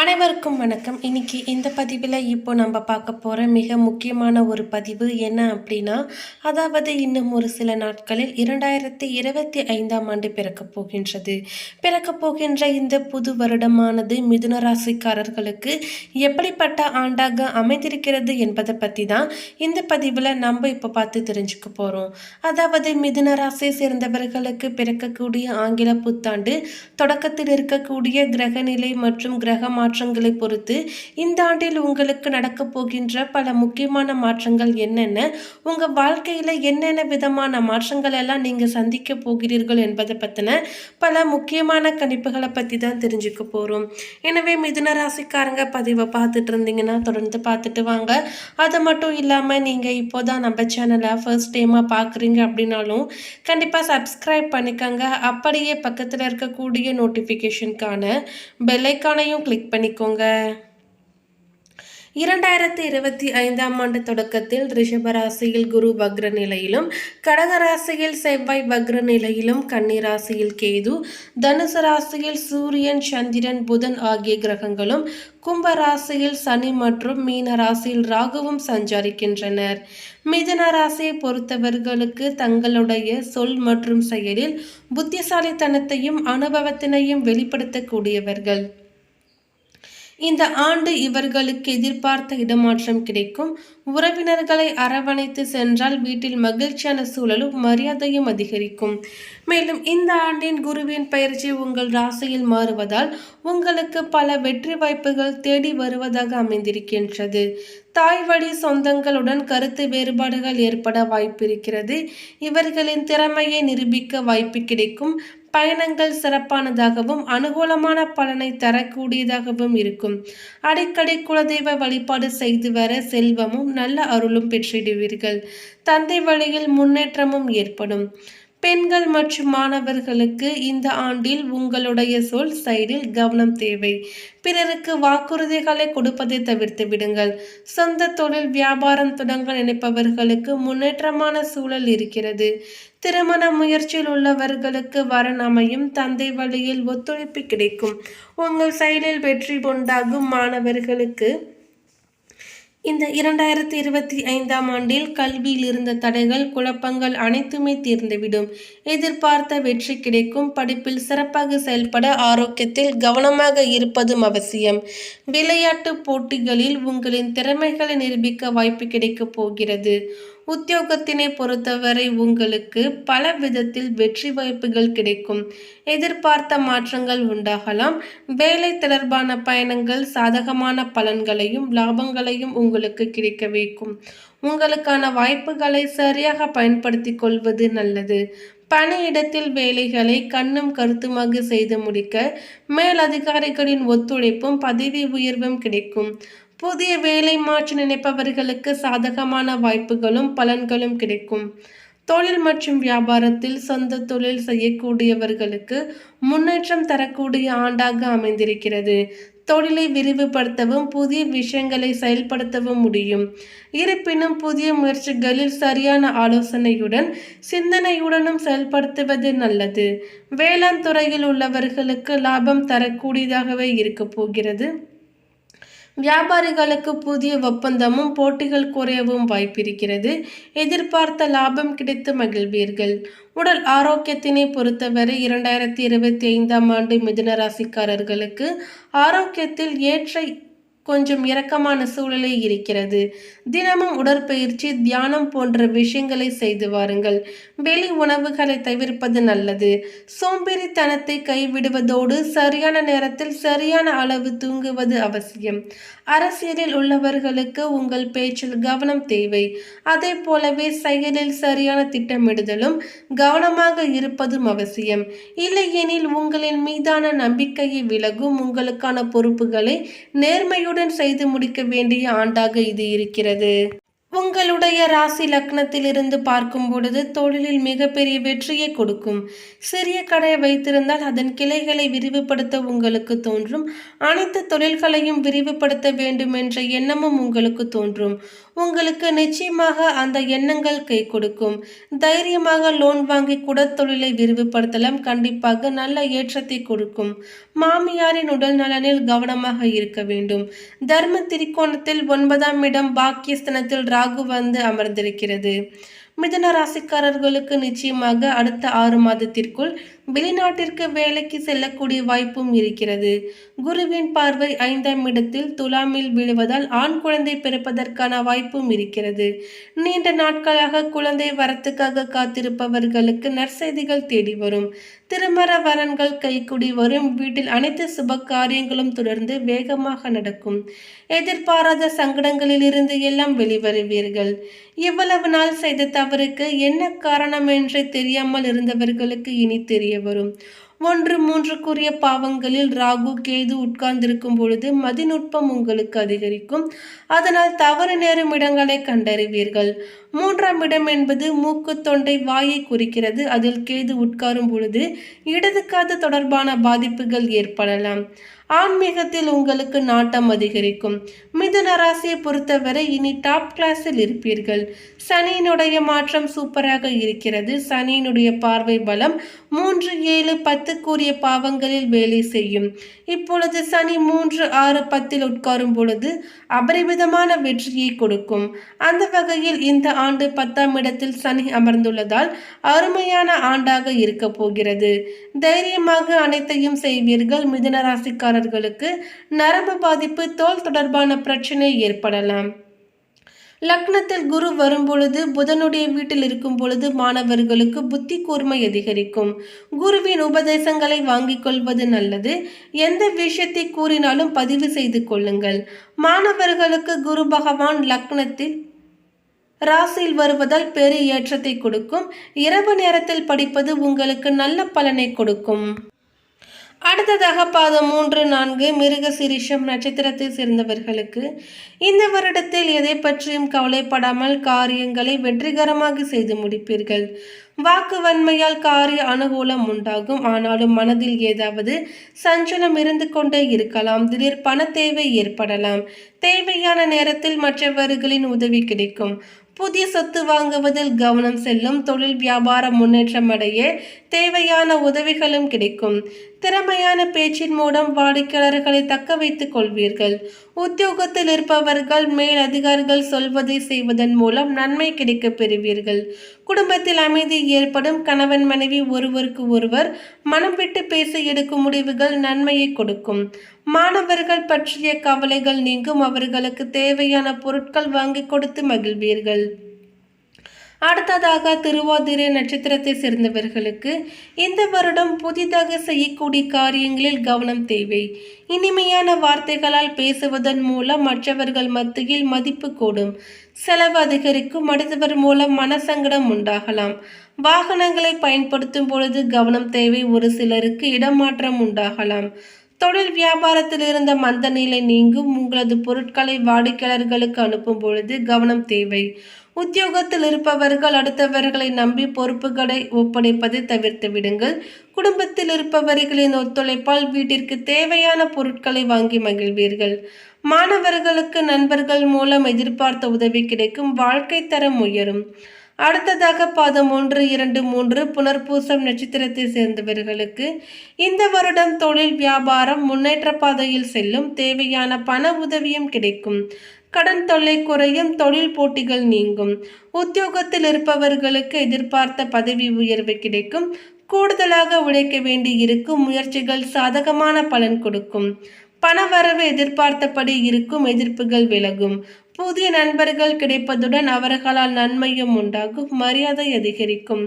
அனைவருக்கும் வணக்கம். இன்னைக்கு இந்த பதிவில் இப்போ நம்ம பார்க்க போகிற மிக முக்கியமான ஒரு பதிவு என்ன அப்படின்னா அதாவது இன்னும் ஒரு சில நாட்களில் இரண்டாயிரத்தி இருபத்தி ஐந்தாம் ஆண்டு பிறக்கப் போகின்றது. பிறக்கப் போகின்ற இந்த புது வருடமானது மிதுன ராசிக்காரர்களுக்கு எப்படிப்பட்ட ஆண்டாக அமைந்திருக்கிறது என்பதை பற்றி தான் இந்த பதிவில் நம்ம இப்போ பார்த்து தெரிஞ்சுக்க போகிறோம் அதாவது மிதுன ராசியை சேர்ந்தவர்களுக்கு பிறக்கக்கூடிய ஆங்கில புத்தாண்டு தொடக்கத்தில் இருக்கக்கூடிய கிரகநிலை மற்றும் கிரக மாற்றங்களை பொறுத்து இந்த ஆண்டில் உங்களுக்கு நடக்கப் போகின்ற பல முக்கியமான மாற்றங்கள் என்னென்ன? உங்கள் வாழ்க்கையில் என்னென்ன விதமான மாற்றங்கள் எல்லாம் நீங்கள் சந்திக்க போகிறீர்கள் என்பதை பற்றின பல முக்கியமான கணிப்புகளை பற்றி தான் தெரிஞ்சுக்க போகிறோம் எனவே மிதுன ராசிக்காரங்க பதிவை பார்த்துட்டு இருந்தீங்கன்னா தொடர்ந்து பார்த்துட்டு வாங்க. அது மட்டும் இல்லாமல் நீங்கள் இப்போ தான் நம்ம சேனலை ஃபர்ஸ்ட் டைமாக பார்க்குறீங்க அப்படின்னாலும் கண்டிப்பாக சப்ஸ்கிரைப் பண்ணிக்கோங்க. அப்படியே பக்கத்தில் இருக்கக்கூடிய நோட்டிஃபிகேஷனுக்கான பெல்லைக்கானையும் கிளிக் பண்ணி பண்ணிக்கோங்க இரண்டாயிரத்தி இருபத்தி ஐந்தாம் ஆண்டு தொடக்கத்தில் ரிஷபராசியில் குரு வக்ர நிலையிலும் கடகராசியில் செவ்வாய் வக்ர நிலையிலும் கன்னிராசியில் கேது தனுசு ராசியில் சூரியன் சந்திரன் புதன் ஆகிய கிரகங்களும் கும்ப ராசியில் சனி மற்றும் மீன ராசியில் ராகுவும் சஞ்சரிக்கின்றனர். மிதன ராசியை பொறுத்தவர்களுக்கு தங்களுடைய சொல் மற்றும் செயலில் புத்திசாலித்தனத்தையும் அனுபவத்தினையும் வெளிப்படுத்தக்கூடியவர்கள். இந்த ஆண்டு இவர்களுக்கு எதிர்பார்த்த இடமாற்றம் கிடைக்கும். உறவினர்களை அரவணைத்து சென்றால் வீட்டில் மகிழ்ச்சியான சூழலும் மரியாதையும் அதிகரிக்கும். மேலும் இந்த ஆண்டின் குருவின் பயிற்சி உங்கள் ராசியில் மாறுவதால் உங்களுக்கு பல வெற்றி வாய்ப்புகள் தேடி வருவதாக அமைந்திருக்கின்றது. தாய் வழி சொந்தங்களுடன் கருத்து வேறுபாடுகள் ஏற்பட வாய்ப்பிருக்கிறது. இவர்களின் திறமையை நிரூபிக்க வாய்ப்பு கிடைக்கும். பயணங்கள் சிறப்பானதாகவும் அனுகூலமான பலனை தரக்கூடியதாகவும் இருக்கும். அடிக்கடி குலதெய்வ வழிபாடு செய்து வர செல்வமும் நல்ல அருளும் பெற்றிடுவீர்கள். தந்தை வழியில் முன்னேற்றமும் ஏற்படும். பெண்கள் மற்றும் மாணவர்களுக்கு இந்த ஆண்டில் உங்களுடைய சொல் சைடில் கவனம் தேவை. பிறருக்கு வாக்குறுதிகளை கொடுப்பதை தவிர்த்து விடுங்கள். சொந்த தொழில் வியாபாரம் தொடங்க நினைப்பவர்களுக்கு முன்னேற்றமான சூழல் இருக்கிறது. திருமண முயற்சியில் உள்ளவர்களுக்கு வரன் அமையும் தந்தை வழியில் ஒத்துழைப்பு கிடைக்கும். உங்கள் செயலில் வெற்றி உண்டாகும் மாணவர்களுக்கு இந்த இரண்டாயிரத்தி இருபத்தி ஐந்தாம் ஆண்டில் கல்வியில் இருந்த தடைகள் குழப்பங்கள் அனைத்துமே தீர்ந்துவிடும். எதிர்பார்த்த வெற்றி கிடைக்கும். படிப்பில் சிறப்பாக செயல்பட ஆரோக்கியத்தில் கவனமாக இருப்பதும் அவசியம். விளையாட்டு போட்டிகளில் உங்களின் திறமைகளை நிரூபிக்க வாய்ப்பு கிடைக்கப் போகிறது. உத்தியோகத்தினை பொறுத்தவரை உங்களுக்கு பல விதத்தில் வெற்றி வாய்ப்புகள் கிடைக்கும். எதிர்பார்த்த மாற்றங்கள் உண்டாகலாம். வேலை தொடர்பான பயணங்கள் சாதகமான பலன்களையும் லாபங்களையும் உங்களுக்கு கிடைக்க வைக்கும். உங்களுக்கான வாய்ப்புகளை சரியாக பயன்படுத்தி கொள்வது நல்லது. பணியிடத்தில் வேலைகளை கண்ணும் கருத்துமாக செய்து முடிக்க மேலதிகாரிகளின் ஒத்துழைப்பும் பதவி உயர்வும் கிடைக்கும். புதிய வேலை மாற்ற நினைப்பவர்களுக்கு சாதகமான வாய்ப்புகளும் பலன்களும் கிடைக்கும். தொழில் மற்றும் வியாபாரத்தில் சொந்த தொழில் செய்யக்கூடியவர்களுக்கு முன்னேற்றம் தரக்கூடிய ஆண்டாக அமைந்திருக்கிறது. தொழிலை விரிவுபடுத்தவும் புதிய விஷயங்களை செயல்படுத்தவும் முடியும். இருப்பினும் புதிய முயற்சிகளில் சரியான ஆலோசனையுடன் சிந்தனையுடனும் செயல்படுத்துவது நல்லது. வேளாண் துறையில் உள்ளவர்களுக்கு லாபம் தரக்கூடியதாகவே இருக்க போகிறது. வியாபாரிகளுக்கு புதிய ஒப்பந்தமும் போட்டிகள் குறையவும் வாய்ப்பிருக்கிறது. எதிர்பார்த்த லாபம் கிடைத்து மகிழ்வீர்கள். உடல் ஆரோக்கியத்தினை பொறுத்தவரை இரண்டாயிரத்தி இருபத்தி ஐந்தாம் ஆண்டு மிதுன ராசிக்காரர்களுக்கு ஆரோக்கியத்தில் ஏற்ற கொஞ்சம் இரக்கமான சூழலே இருக்கிறது. தினமும் உடற்பயிற்சி தியானம் போன்ற விஷயங்களை செய்து வாருங்கள். வெளி உணவுகளை தவிர்ப்பது நல்லது. சோம்பேறித்தனத்தை கைவிடுவதோடு சரியான நேரத்தில் சரியான அளவு தூங்குவது அவசியம். அரசியலில் உள்ளவர்களுக்கு உங்கள் பேச்சில் கவனம் தேவை. அதே போலவே செயலில் சரியான திட்டமிடுதலும் கவனமாக இருப்பதும் அவசியம். இல்லையெனில் உங்களின் மீதான நம்பிக்கையை விலகும் உங்களுக்கான பொறுப்புகளை நேர்மையுடன் செய்து முடிக்க வேண்டிய ஆண்டாக இது இருக்கிறது. உங்களுடைய ராசி லக்னத்திலிருந்து பார்க்கும் பொழுது தொழிலில் மிகப்பெரிய வெற்றியை கொடுக்கும். சிறிய கடை வைத்திருந்தால் அதன் கிளைகளை விரிவுபடுத்த உங்களுக்கு தோன்றும். அனைத்து தொழில்களையும் விரிவுபடுத்த வேண்டும் என்ற எண்ணமும் உங்களுக்கு தோன்றும். உங்களுக்கு நிச்சயமாக அந்த எண்ணங்கள் கை கொடுக்கும். தைரியமாக லோன் வாங்கி கூட தொழிலை விரிவுபடுத்தலாம். கண்டிப்பாக நல்ல ஏற்றத்தை கொடுக்கும். மாமியாரின் உடல் நலனில் கவனமாக இருக்க வேண்டும். தர்ம திரிகோணத்தில் ஒன்பதாம் இடம் பாக்கியஸ்தனத்தில் ராகு வந்து அமர்ந்திருக்கிறது. மிதன ராசிக்காரர்களுக்கு நிச்சயமாக அடுத்த ஆறு மாதத்திற்குள் வெளிநாட்டிற்கு வேலைக்கு செல்லக்கூடிய வாய்ப்பும் இருக்கிறது. குருவின் பார்வை ஐந்தாம் இடத்தில் துலாமில் விழுவதால் ஆண் குழந்தை பிறப்பதற்கான வாய்ப்பும் இருக்கிறது. நீண்ட நாட்களாக குழந்தை வரத்துக்காக காத்திருப்பவர்களுக்கு நற்செய்திகள் தேடி வரும். திருமண வரன்கள் கைக்குடி வரும். வீட்டில் அனைத்து சுப காரியங்களும் தொடர்ந்து வேகமாக நடக்கும். எதிர்பாராத சங்கடங்களிலிருந்து எல்லாம் வெளிவருவீர்கள். இவ்வளவு நாள் செய்த அவருக்கு என்ன காரணம் என்று தெரியாமல் இருந்தவர்களுக்கு இனி தெரிய வரும். ஒன்று மூன்றுக்குரிய பாவங்களில் ராகு கேது உட்கார்ந்திருக்கும் பொழுது மதிநுட்பம் உங்களுக்கு அதிகரிக்கும். அதனால் தவறு நேரும் இடங்களை கண்டறிவீர்கள். மூன்றாம் இடம் என்பது மூக்கு தொண்டை வாயை குறிக்கிறது. அதில் கேது உட்காரும் பொழுது இடது காது தொடர்பான பாதிப்புகள் ஏற்படலாம். ஆன்மீகத்தில் உங்களுக்கு நாட்டம் அதிகரிக்கும். மிதுன ராசியை பொறுத்தவரை இனி டாப் கிளாஸில் இருப்பீர்கள். சனியினுடைய மாற்றம் சூப்பராக இருக்கிறது. சனியினுடைய பார்வை பலம் மூன்று ஏழு பத்து கூறிய பாவங்களில் வேலை செய்யும். இப்பொழுது சனி மூன்று ஆறு பத்தில் உட்காரும் பொழுது அபரிமிதமான வெற்றியை கொடுக்கும். அந்த வகையில் இந்த ஆண்டு பத்தாம் இடத்தில் சனி அமர்ந்துள்ளதால் அருமையான ஆண்டாக இருக்க போகிறது. தைரியமாக அனைத்தையும் செய்வீர்கள். மிதுன ராசிக்காரர்களுக்கு நரம்பு பாதிப்பு தோல் தொடர்பான பிரச்சனை ஏற்படலாம். லக்னத்தில் குரு வரும்பொழுது புதனுடைய வீட்டில் இருக்கும் பொழுது மாணவர்களுக்கு புத்தி கூர்மை அதிகரிக்கும். குருவின் உபதேசங்களை வாங்கிக் கொள்வது நல்லது. எந்த விஷயத்தை கூறினாலும் பதிவு செய்து கொள்ளுங்கள். மாணவர்களுக்கு குரு பகவான் லக்னத்தில் ராசியில் வருவதால் பெரிய ஏற்றத்தை கொடுக்கும். இரவு நேரத்தில் படிப்பது உங்களுக்கு நல்ல பலனை கொடுக்கும். அடுத்ததாக பாதம் மூன்று நான்கு மிருக சிரிஷம் நட்சத்திரத்தை சேர்ந்தவர்களுக்கு இந்த வருடத்தில் எதை பற்றியும் கவலைப்படாமல் காரியங்களை வெற்றிகரமாக செய்து முடிப்பீர்கள். வாக்கு வன்மையால் காரிய அனுகூலம் உண்டாகும். ஆனாலும் மனதில் ஏதாவது சஞ்சலம் இருந்து கொண்டே இருக்கலாம். திடீர் பண தேவை ஏற்படலாம். தேவையான நேரத்தில் மற்றவர்களின் உதவி கிடைக்கும். புதிய சொத்து வாங்குவதில் கவனம் செல்லும் தொழில் வியாபார முன்னேற்றம் அடைய தேவையான உதவிகளும் கிடைக்கும். திறமையான பேச்சின் மூலம் வாடிக்கையாளர்களை தக்க வைத்துக் கொள்வீர்கள். உத்தியோகத்தில் இருப்பவர்கள் மேல் அதிகாரிகள் சொல்வதை செய்வதன் மூலம் நன்மை கிடைக்கப் பெறுவீர்கள். குடும்பத்தில் அமைதி ஏற்படும் கணவன் மனைவி ஒருவருக்கு ஒருவர் மனம் விட்டு பேச எடுக்கும் முடிவுகள் நன்மையை கொடுக்கும். மாணவர்கள் பற்றிய கவலைகள் நீங்கும். அவர்களுக்கு தேவையான பொருட்கள் வாங்கி கொடுத்து மகிழ்வீர்கள். அடுத்ததாக திருவாதிரை நட்சத்திரத்தை சேர்ந்தவர்களுக்கு இந்த வருடம் புதிதாக செய்யக்கூடிய காரியங்களில் கவனம் தேவை. இனிமையான வார்த்தைகளால் பேசுவதன் மூலம் மற்றவர்கள் மத்தியில் மதிப்பு கூடும். செலவு அதிகரிக்கும் அடுத்தவர் மூலம் மனசங்கடம் உண்டாகலாம். வாகனங்களை பயன்படுத்தும் பொழுது கவனம் தேவை ஒரு சிலருக்கு இடமாற்றம் உண்டாகலாம். தொழில் வியாபாரத்தில் இருந்த மந்த நிலை நீங்கும். உங்களது பொருட்களை வாடிக்கையாளர்களுக்கு அனுப்பும் பொழுது கவனம் தேவை. உத்தியோகத்தில் இருப்பவர்கள் அடுத்தவர்களை நம்பி பொறுப்புகளை ஒப்படைப்பதை தவிர்த்து விடுங்கள். குடும்பத்தில் இருப்பவர்களின் ஒத்துழைப்பால் வீட்டிற்கு தேவையான பொருட்களை வாங்கி மகிழ்வீர்கள். மாணவர்களுக்கு நண்பர்கள் மூலம் எதிர்பார்த்த உதவி கிடைக்கும். வாழ்க்கை தரம் உயரும். அடுத்ததாக பாதம் ஒன்று இரண்டு மூன்று புனர்பூசம் நட்சத்திரத்தை சேர்ந்தவர்களுக்கு இந்த வருடம் தொழில் வியாபாரம் முன்னேற்ற பாதையில் செல்லும். தேவையான பண உதவியும் கிடைக்கும். கடன் தொல்லை குறையும் தொழில் போட்டிகள் நீங்கும். உத்தியோகத்தில் இருப்பவர்களுக்கு எதிர்பார்த்த பதவி உயர்வு கிடைக்கும். கூடுதலாக உழைக்க வேண்டி இருக்கும் முயற்சிகள் சாதகமான பலன் கொடுக்கும். பணவரவு எதிர்பார்த்தபடி இருக்கும் எதிர்ப்புகள் விலகும். புதிய நண்பர்கள் கிடைப்பதுடன் அவர்களால் நன்மையும் உண்டாகும் மரியாதை அதிகரிக்கும்.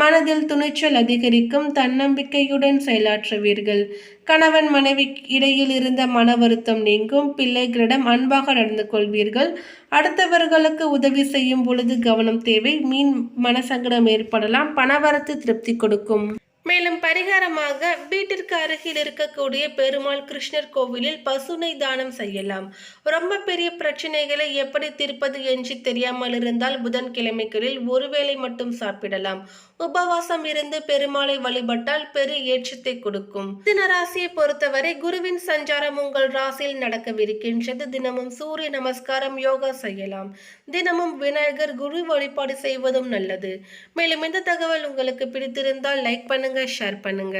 மனதில் துணிச்சல் அதிகரிக்கும் தன்னம்பிக்கையுடன் செயலாற்றுவீர்கள். கணவன் மனைவி இடையில் இருந்த மன வருத்தம் நீங்கும் பிள்ளைகளிடம் அன்பாக நடந்து கொள்வீர்கள். அடுத்தவர்களுக்கு உதவி செய்யும் பொழுது கவனம் தேவை மீன் மனசங்கடம் ஏற்படலாம் பணவரத்து திருப்தி கொடுக்கும். மேலும் பரிகாரமாக வீட்டிற்கு அருகில் இருக்கக்கூடிய பெருமாள் கிருஷ்ணர் கோவிலில் பசுனை தானம் செய்யலாம். ரொம்ப பெரிய பிரச்சனைகளை எப்படி தீர்ப்பது என்று தெரியாமல் இருந்தால் புதன்கிழமைகளில் ஒருவேளை மட்டும் சாப்பிடலாம். உபவாசம் இருந்து பெருமாளை வழிபட்டால் பெரு ஏற்றத்தை கொடுக்கும். மிதுன ராசியை பொறுத்தவரை குருவின் சஞ்சாரம் உங்கள் ராசியில் நடக்கவிருக்கின்றது. தினமும் சூரிய நமஸ்காரம் யோகா செய்யலாம். தினமும் விநாயகர் குரு வழிபாடு செய்வதும் நல்லது. மேலும் இந்த தகவல் உங்களுக்கு பிடித்திருந்தால் லைக் பண்ணுங்க ஷேர் பண்ணுங்க.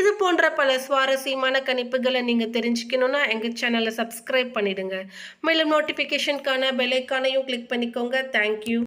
இது போன்ற பல சுவாரஸ்யமான கணிப்புகளை நீங்க தெரிஞ்சுக்கணும்னா எங்க சேனலை சப்ஸ்கிரைப் பண்ணிடுங்க. மேலும் நோட்டிபிகேஷனுக்கான பெல்லைக்கானையும் கிளிக் பண்ணிக்கோங்க. தேங்க்யூ